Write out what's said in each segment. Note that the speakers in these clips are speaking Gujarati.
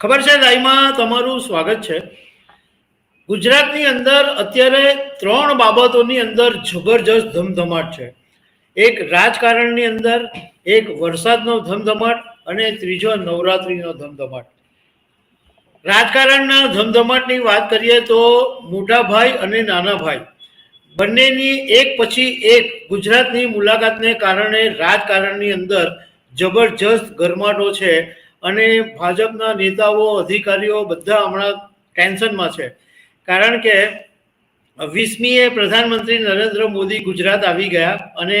ખબર છે લાઈમાં તમારું સ્વાગત છે. ગુજરાતની અંદર અત્યારે ત્રણ બાબતોની અંદર જબરજસ્ત ધમધમાટ છે. એક રાજકારણની અંદર, એક વરસાદનો ધમધમાટ અને ત્રીજો નવરાત્રીનો ધમધમાટ. રાજકારણના ધમધમાટની વાત કરીએ તો મોટા ભાઈ અને નાના ભાઈ. બંનેની એક પછી એક ગુજરાતની મુલાકાતને કારણે રાજકારણની અંદર જબરજસ્ત ગરમાટો છે. અને ભાજપના નેતાઓ, અધિકારીઓ બધા હમણાં ટેન્શનમાં છે. કારણ કે વીસમીએ પ્રધાનમંત્રી નરેન્દ્ર મોદી ગુજરાત આવી ગયા અને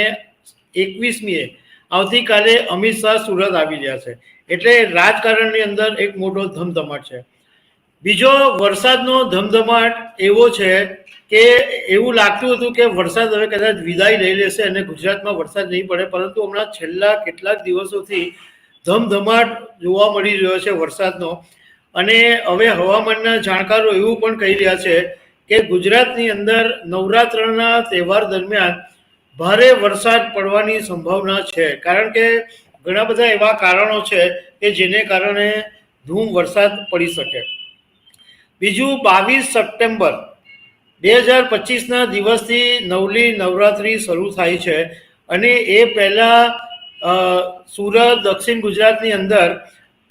એકવીસમીએ આવતીકાલે અમિત શાહ સુરત આવી રહ્યા છે. એટલે રાજકારણની અંદર એક મોટો ધમધમાટ છે. બીજો વરસાદનો ધમધમાટ એવો છે કે એવું લાગતું હતું કે વરસાદ હવે કદાચ વિદાય લઈ લેશે અને ગુજરાતમાં વરસાદ નહીં પડે, પરંતુ હમણાં છેલ્લા કેટલાક દિવસોથી ધમધમાટ જોવા મળી રહ્યો છે વરસાદનો. અને હવે હવામાનના જાણકારો એવું પણ કહી રહ્યા છે કે ગુજરાતની અંદર નવરાત્રના તહેવાર દરમિયાન ભારે વરસાદ પડવાની સંભાવના છે. કારણ કે ઘણા બધા એવા કારણો છે કે જેને કારણે ધૂમ વરસાદ પડી શકે. બીજું, બાવીસ સપ્ટેમ્બર બે હજાર પચીસના દિવસથી નવલી નવરાત્રિ શરૂ થાય છે. અને એ પહેલાં સુરત, દક્ષિણ ગુજરાતની અંદર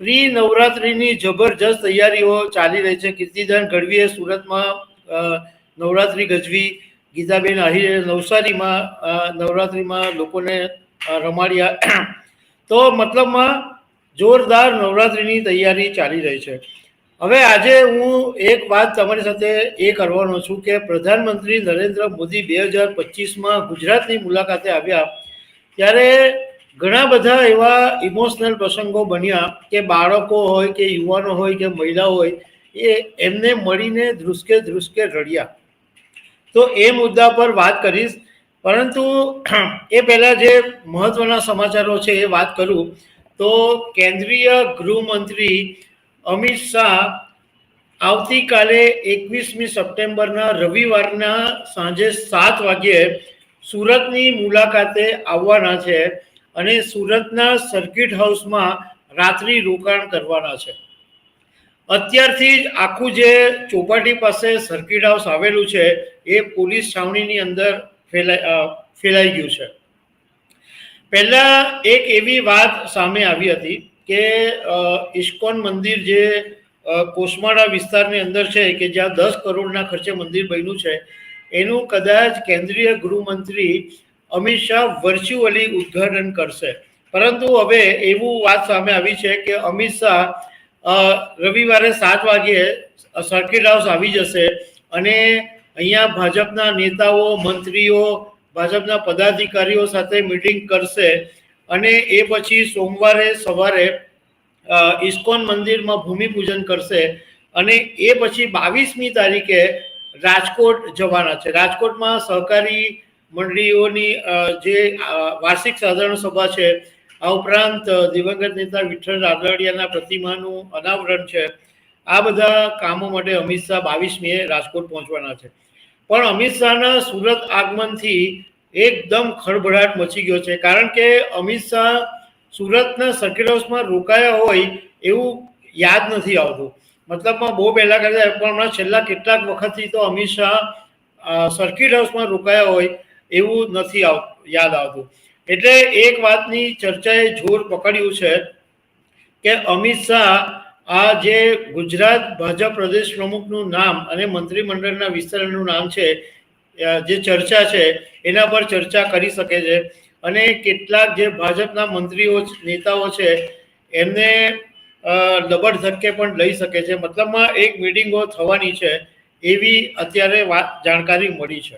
પ્રી નવરાત્રિની જબરજસ્ત તૈયારીઓ ચાલી રહી છે. કીર્તિદાન ગઢવીએ સુરતમાં નવરાત્રિ ગજવી, ગીતાબેન આહિરે નવસારીમાં નવરાત્રિમાં લોકોને રમાડ્યા. તો મતલબમાં જોરદાર નવરાત્રિની તૈયારી ચાલી રહી છે. હવે આજે હું એક વાત તમારી સાથે એ કરવાનો છું કે પ્રધાનમંત્રી નરેન્દ્ર મોદી બે હજાર પચીસમાં ગુજરાતની મુલાકાતે આવ્યા ત્યારે ઘણા બધા એવા ઇમોશનલ પ્રસંગો બન્યા કે બાળકો હોય કે યુવાનો હોય કે મહિલા હોય, એ એમને મળીને ધ્રુસકે ધ્રુસકે રડ્યા. તો એ મુદ્દા પર વાત કરીશ. પરંતુ એ પહેલાં જે મહત્વના સમાચારો છે એ વાત કરું. તો કેન્દ્રીય ગૃહમંત્રી અમિત શાહ આવતીકાલે એકવીસમી સપ્ટેમ્બરના રવિવારના સાંજે સાત વાગ્યે સુરતની મુલાકાતે આવવાના છે. અને સુરતના સર્કિટ હાઉસમાં રાત્રિ રોકાણ કરવાના છે. અત્યારથી જ આખું જે ચોપાટી પાસે સર્કિટ હાઉસ આવેલું છે, એ પોલીસ છાવણીની અંદર ફેલાઈ ફેલાઈ ગયું છે. પહેલાં એક એવી વાત સામે આવી હતી કે ઇસ્કોન મંદિર જે કોસમાળા વિસ્તારની અંદર છે કે જ્યાં દસ કરોડના ખર્ચે મંદિર બન્યું છે, એનું કદાચ કેન્દ્રીય ગૃહમંત્રી અમિત શાહ વર્ચ્યુઅલી ઉદ્ઘાટન કરશે. પરંતુ હવે એવું વાત સામે આવી છે કે અમિત શાહ રવિવારે સાત વાગ્યે સર્કિટ હાઉસ આવી જશે અને અહીંયા ભાજપના નેતાઓ, મંત્રીઓ, ભાજપના પદાધિકારીઓ સાથે મિટિંગ કરશે. અને એ પછી સોમવારે સવારે ઇસ્કોન મંદિરમાં ભૂમિપૂજન કરશે. અને એ પછી બાવીસમી તારીખે રાજકોટ જવાના છે. રાજકોટમાં સહકારી મંડળીઓની જે વાર્ષિક સાધારણ સભા છે, આ ઉપરાંત દિવંગત નેતા વિઠ્ઠલ રાદડિયાના પ્રતિમાનું અનાવરણ છે, આ બધા કામો માટે અમિત શાહ બાવીસ મે રાજકોટ પહોંચવાના છે. પણ અમિત શાહના સુરત આગમનથી એકદમ ખળભળાટ મચી ગયો છે, કારણ કે અમિત શાહ સુરતના સર્કિટ હાઉસમાં રોકાયા હોય એવું યાદ નથી આવતું. મતલબમાં બહુ પહેલાં કરતા પણ હમણાં છેલ્લા કેટલાક વખતથી તો અમિત શાહ સર્કિટ હાઉસમાં રોકાયા હોય એવું નથી યાદ આવતું. એટલે એક વાતની ચર્ચાએ જોર પકડ્યું છે કે અમિત શાહ આ જે ગુજરાત ભાજપ પ્રદેશ પ્રમુખનું નામ અને મંત્રીમંડળના વિસ્તરણનું નામ છે જે ચર્ચા છે, એના પર ચર્ચા કરી શકે છે. અને કેટલાક જે ભાજપના મંત્રીઓ નેતાઓ છે, એમને દબડ ધક્કે પણ લઈ શકે છે. મતલબમાં એક મિટિંગો થવાની છે, એવી અત્યારે વાત, જાણકારી મળી છે.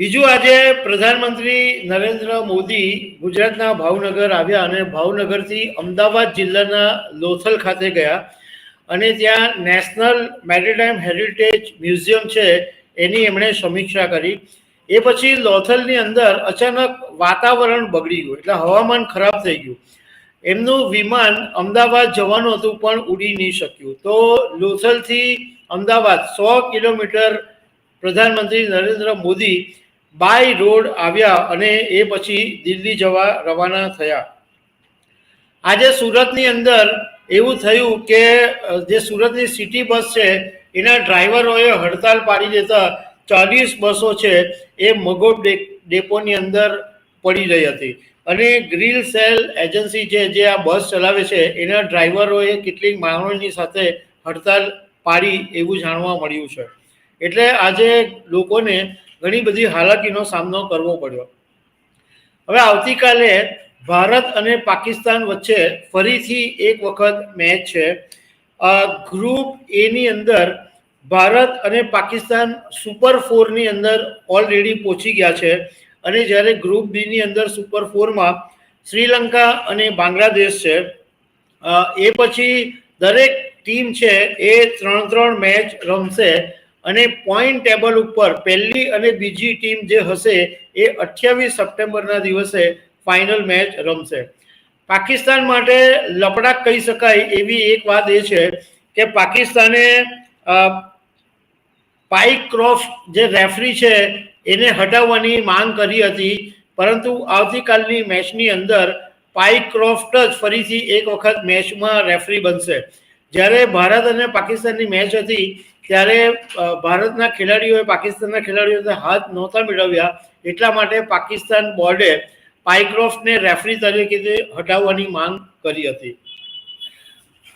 બીજું આજે પ્રધાનમંત્રી નરેન્દ્ર મોદી ગુજરાતના ભાવનગર આવ્યા અને ભાવનગરથી અમદાવાદ જિલ્લાના લોથલ ખાતે ગયા. અને ત્યાં નેશનલ મેરીટાઈમ હેરિટેજ મ્યુઝિયમ છે, એની એમણે સમીક્ષા કરી. એ પછી લોથલની અંદર અચાનક વાતાવરણ બગડી ગયું, એટલે હવામાન ખરાબ થઈ ગયું. એમનું વિમાન અમદાવાદ જવાનું હતું, પણ ઉડી નહીં શક્યું. તો લોથલથી અમદાવાદ સો કિલોમીટર પ્રધાનમંત્રી નરેન્દ્ર મોદી બાય રોડ આવ્યા અને એ પછી દિલ્હી જવા રવાના થયા. આજે સુરતની અંદર એવું થયું કે જે સુરતની સિટી બસ છે, એના ડ્રાઈવરોએ હડતાલ પાડી દેતા ચાલીસ બસો છે, એ મગોટ ડેપોની અંદર પડી રહી હતી. અને ગ્રીલ સેલ એજન્સી છે જે આ બસ ચલાવે છે, એના ડ્રાઈવરોએ કેટલીક માંગણીની સાથે હડતાલ પાડી એવું જાણવા મળ્યું છે. એટલે આજે લોકોને ઘણી બધી હાલાકીનો સામનો કરવો પડ્યો. હવે આવતીકાલે ભારત અને પાકિસ્તાન વચ્ચે ફરીથી એક વખત મેચ છે. ગ્રુપ એની અંદર ભારત અને પાકિસ્તાન સુપર ફોરની અંદર ઓલરેડી પહોંચી ગયા છે. અને જ્યારે ગ્રુપ બીની અંદર સુપર ફોરમાં શ્રીલંકા અને બાંગ્લાદેશ છે. એ પછી દરેક ટીમ છે એ ત્રણ ત્રણ મેચ રમશે. અને પોઈન્ટ ટેબલ ઉપર પહેલી અને બીજી ટીમ જે હશે એ અઠ્યાવીસ સપ્ટેમ્બરના દિવસે ફાઇનલ મેચ રમશે. પાકિસ્તાન માટે લપડાક કહી શકાય એવી એક વાત એ છે કે પાકિસ્તાને પાઇક ક્રોફ્ટ જે રેફરી છે એને હટાવવાની માંગ કરી હતી, પરંતુ આવતીકાલની મેચની અંદર પાઇક ક્રોફ્ટ જ ફરીથી એક વખત મેચમાં રેફરી બનશે. જ્યારે ભારત અને પાકિસ્તાનની મેચ હતી, ત્યારે ભારતના ખેલાડીઓએ પાકિસ્તાનના ખેલાડીઓને હાથ નહોતા મેળવ્યા, એટલા માટે પાકિસ્તાન બોર્ડે પાઇક્રોફ્ટને રેફરી તરીકે હટાવવાની માંગ કરી હતી.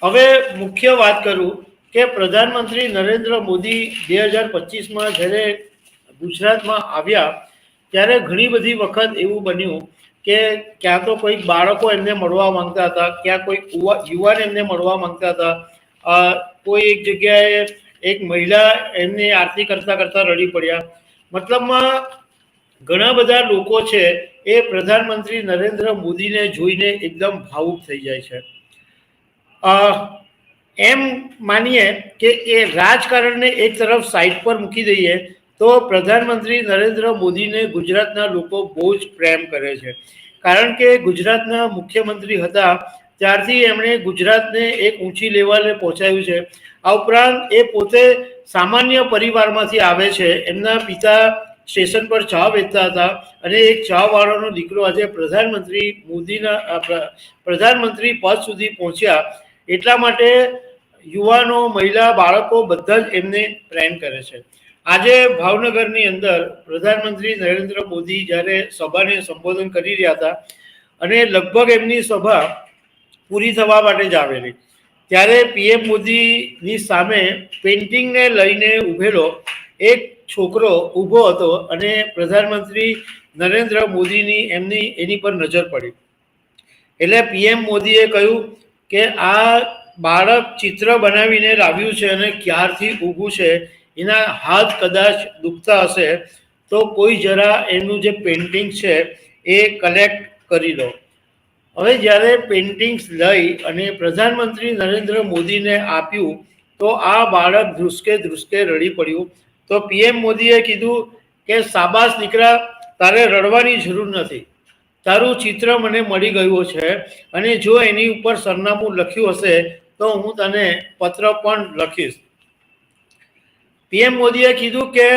હવે મુખ્ય વાત કરું કે પ્રધાનમંત્રી નરેન્દ્ર મોદી બે હજાર પચીસમાં જ્યારે ગુજરાતમાં આવ્યા, ત્યારે ઘણી બધી વખત એવું બન્યું કે ક્યાં તો કોઈક બાળકો એમને મળવા માંગતા હતા, ક્યાં કોઈ યુવાન એમને મળવા માંગતા હતા. કોઈ એક જગ્યાએ એક મહિલા એમની આરતી કરતા કરતા રડી પડ્યા. મતલબમાં ઘણા બધા લોકો છે એ પ્રધાનમંત્રી નરેન્દ્ર મોદીને જોઈને એકદમ ભાવુક થઈ જાય છે. એમ માનીએ કે એ રાજકારણને એક તરફ સાઈડ પર મૂકી દઈએ તો પ્રધાનમંત્રી નરેન્દ્ર મોદીને ગુજરાતના લોકો બહુ જ પ્રેમ કરે છે. કારણ કે ગુજરાતના મુખ્યમંત્રી હતા, ત્યારથી એમણે ગુજરાતને એક ઊંચી લેવલે પહોંચાડ્યું છે. આ ઉપરાંત એ પોતે સામાન્ય પરિવારમાંથી આવે છે. એમના પિતા સ્ટેશન પર ચા વેચતા હતા અને એક ચા વાળાનો દીકરો આજે પ્રધાનમંત્રી મોદીના પ્રધાનમંત્રી પદ સુધી પહોંચ્યા. એટલા માટે યુવાનો, મહિલા, બાળકો બધા જ એમને પ્રેમ કરે છે. આજે ભાવનગરની અંદર પ્રધાનમંત્રી નરેન્દ્ર મોદી જ્યારે સભાને સંબોધન કરી રહ્યા હતા અને લગભગ એમની સભા પૂરી થવા માટે જ આવેલી. ત્યારે પીએમ મોદીની સામે પેઇન્ટિંગને લઈને ઊભેલો એક છોકરો ઊભો હતો અને પ્રધાનમંત્રી નરેન્દ્ર મોદીની એમની, એની પર નજર પડી. એટલે પીએમ મોદીએ કહ્યું કે આ બાળક ચિત્ર બનાવીને લાવ્યું છે અને ક્યારથી ઊભું છે એના હાથ કદાચ દુખતા હશે, તો કોઈ જરા એનું જે પેઇન્ટિંગ છે એ કલેક્ટ કરી લો હવે જ્યારે પેઇન્ટિંગ્સ લઈ અને પ્રધાનમંત્રી નરેન્દ્ર મોદીને આપ્યું, તો આ બાળક ધ્રુસકે ધ્રુસકે રડી પડ્યું. તો પીએમ મોદીએ કીધું કે સાબાસ દીકરા, તારે રડવાની જરૂર નથી. તારું ચિત્ર મને મળી ગયું છે અને જો એની ઉપર સરનામું લખ્યું હશે, તો હું તને પત્ર પણ લખીશ. પીએમ મોદીએ કીધું કે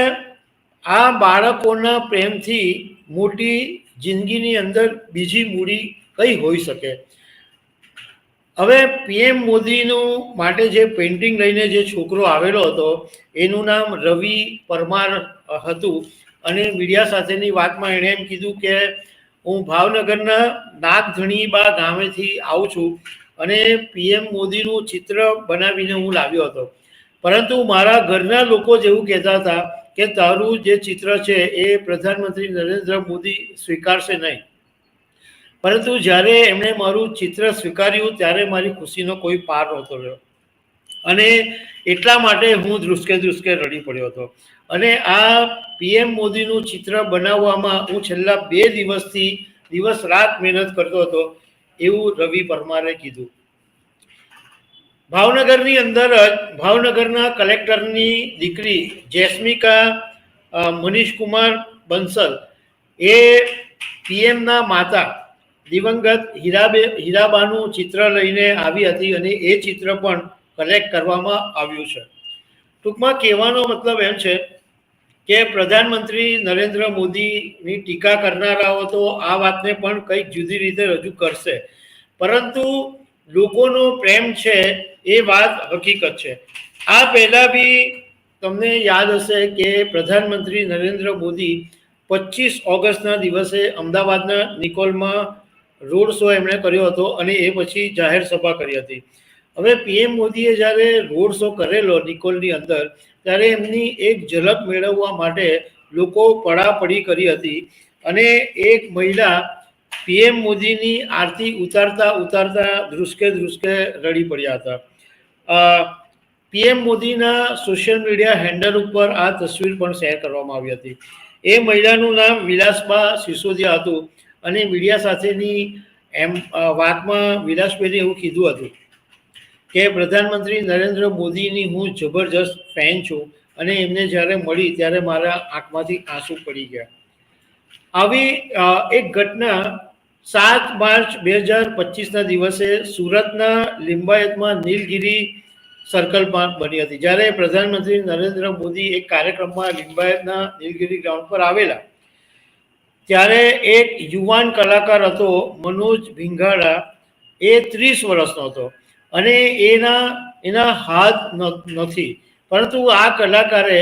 આ બાળકોના પ્રેમથી મોટી જિંદગીની અંદર બીજી મૂડી કઈ હોઈ શકે? હવે પીએમ મોદીનું માટે જે પેઇન્ટિંગ લઈને જે છોકરો આવેલો હતો, એનું નામ રવિ પરમાર હતું અને મીડિયા સાથેની વાતમાં એણે એમ કીધું કે, હું ભાવનગરના નાગધણીબા ગામેથી આવું છું. અને પીએમ મોદીનું ચિત્ર બનાવીને હું લાવ્યો હતો. પરંતુ મારા ઘરના લોકો જેવું કહેતા હતા કે તારું જે ચિત્ર છે એ પ્રધાનમંત્રી નરેન્દ્ર મોદી સ્વીકારશે નહીં. પરંતુ જ્યારે એમણે મારું ચિત્ર સ્વીકાર્યું ત્યારે મારી ખુશીનો કોઈ પાર નહોતો રહ્યો. અને એટલા માટે હું ધ્રુસકે ધ્રુસકે રડી પડ્યો હતો. અને આ પીએમ મોદીનું ચિત્ર બનાવવામાં હું છેલ્લા બે દિવસથી દિવસ રાત મહેનત કરતો હતો એવું રવિ પરમારે કીધું. ભાવનગરની અંદર જ, ભાવનગરના કલેક્ટરની દીકરી જેસ્મિકા મનીષકુમાર બંસલ એ પીએમના માતા દિવંગત હીરાબે, હીરાબાનું ચિત્ર લઈને આવી હતી અને એ ચિત્ર પણ કલેક્ટ કરવામાં આવ્યું છે. ટૂંકમાં કહેવાનો મતલબ એમ છે કે પ્રધાનમંત્રી નરેન્દ્ર મોદીની ટીકા કરનારાઓ તો આ વાતને પણ કંઈક જુદી રીતે રજૂ કરશે. પરંતુ લોકોનો પ્રેમ છે એ વાત હકીકત છે. આ પહેલા બી તમને યાદ હશે કે પ્રધાનમંત્રી નરેન્દ્ર મોદી પચીસ ઓગસ્ટના દિવસે અમદાવાદના નિકોલમાં રોડ શો એમણે કર્યો હતો અને એ પછી જાહેર સભા કરી હતી. હવે પીએમ મોદીએ જ્યારે રોડ શો કરેલો નિકોલની અંદર, ત્યારે એમની એક ઝલક મેળવવા માટે લોકો પડાપડી કરી હતી અને એક મહિલા પીએમ મોદીની આરતી ઉતારતા ઉતારતા ધ્રુસકે ધ્રુસકે રડી પડ્યા હતા. પીએમ મોદીના સોશિયલ મીડિયા હેન્ડલ ઉપર આ તસવીર પણ શેર કરવામાં આવી હતી. એ મહિલાનું નામ વિલાસબા સિસોદિયા હતું અને મીડિયા સાથેની એમ વાતમાં વિલાસબેને એવું કીધું હતું કે, પ્રધાનમંત્રી નરેન્દ્ર મોદીની હું જબરજસ્ત ફેન છું અને એમને જ્યારે મળી ત્યારે મારા આંખમાંથી આંસુ પડી ગયા. આવી એક ઘટના સાત માર્ચ બે હજાર પચીસના દિવસે સુરતના લિંબાયતમાં નીલગિરી સર્કલમાં બની હતી. જ્યારે પ્રધાનમંત્રી નરેન્દ્ર મોદી એક કાર્યક્રમમાં લિંબાયતના નીલગિરી ગ્રાઉન્ડ પર આવેલા, ત્યારે એક યુવાન કલાકાર હતો, મનોજ ભીંગાળા એ ત્રીસ વર્ષનો હતો અને એના એના હાથ નથી. પરંતુ આ કલાકારે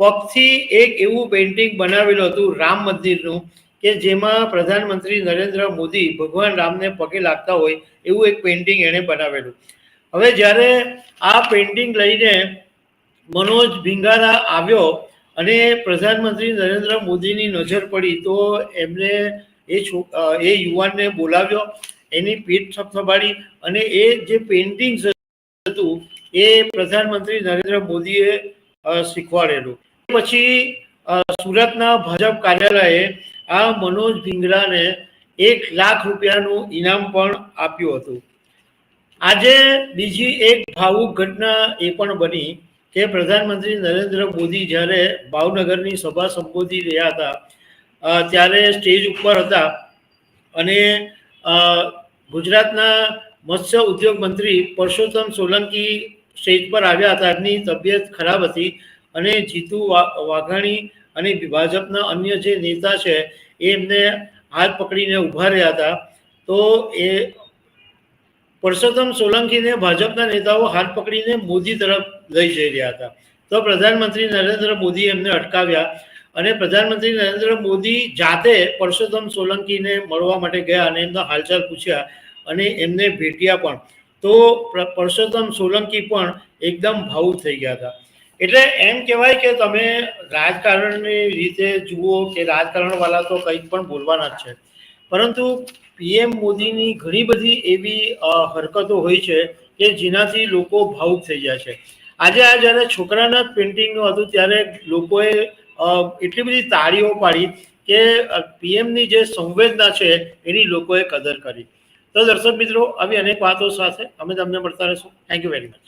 પગથી એક એવું પેઇન્ટિંગ બનાવેલું હતું, રામ મંદિરનું કે જેમાં પ્રધાનમંત્રી નરેન્દ્ર મોદી ભગવાન રામને પગે લાગતા હોય એવું એક પેઇન્ટિંગ એણે બનાવેલું. હવે જ્યારે આ પેઇન્ટિંગ લઈને મનોજ ભીંગારા આવ્યો અને પ્રધાનમંત્રી નરેન્દ્ર મોદીની નજર પડી, તો એમને એ એ યુવાનને બોલાવ્યો, એની પીઠ થપથપાડી અને એ જે પેઇન્ટિંગ હતું એ પ્રધાનમંત્રી નરેન્દ્ર મોદીએ શીખવાડેલું. પછી સુરતના ભાજપ કાર્યાલયે આ મનોજ ભીંગડાને એક લાખ રૂપિયાનું ઇનામ પણ આપ્યું હતું. આજે બીજી એક ભાવુક ઘટના એ પણ બની કે પ્રધાનમંત્રી નરેન્દ્ર મોદી જ્યારે ભાવનગરની સભા સંબોધી રહ્યા હતા ત્યારે સ્ટેજ ઉપર હતા અને ગુજરાતના મત્સ્ય ઉદ્યોગ મંત્રી પરસોત્તમ સોલંકી સ્ટેજ પર આવ્યા હતા. એમની તબિયત ખરાબ હતી અને જીતુ વાઘાણી અને ભાજપના અન્ય જે નેતા છે, એ એમને હાથ પકડીને ઊભા રહ્યા હતા. તો એ પરસોત્તમ સોલંકીને ભાજપના નેતાઓ હાથ પકડીને મોદી તરફ લઈ જઈ રહ્યા હતા. તો પ્રધાનમંત્રી નરેન્દ્ર મોદી એમને અટકાવ્યા અને પ્રધાનમંત્રી નરેન્દ્ર મોદી જાતે પરસોત્તમ સોલંકીને મળવા માટે ગયા અને એમના હાલચાલ પૂછ્યા અને એમને ભેટ્યા પણ. તો પ્ર- પરસોત્તમ સોલંકી પણ એકદમ ભાવુક થઈ ગયા હતા. એટલે એમ કહેવાય કે તમે રાજકારણની રીતે જુઓ કે રાજકારણવાળા તો કંઈક પણ બોલવાના જ છે. પરંતુ પીએમ મોદીની ઘણી બધી એવી હરકતો હોય છે કે જેનાથી લોકો ભાવુક થઈ જાય છે. આજે આ જ્યારે છોકરાના પેઇન્ટિંગનું હતું ત્યારે લોકોએ એટલી બધી તાળીઓ પાડી કે પીએમની જે સંવેદના છે એની લોકોએ કદર કરી. તો દર્શક મિત્રો, આવી અનેક વાતો સાથે અમે તમને મળતા રહીશું. Thank you very much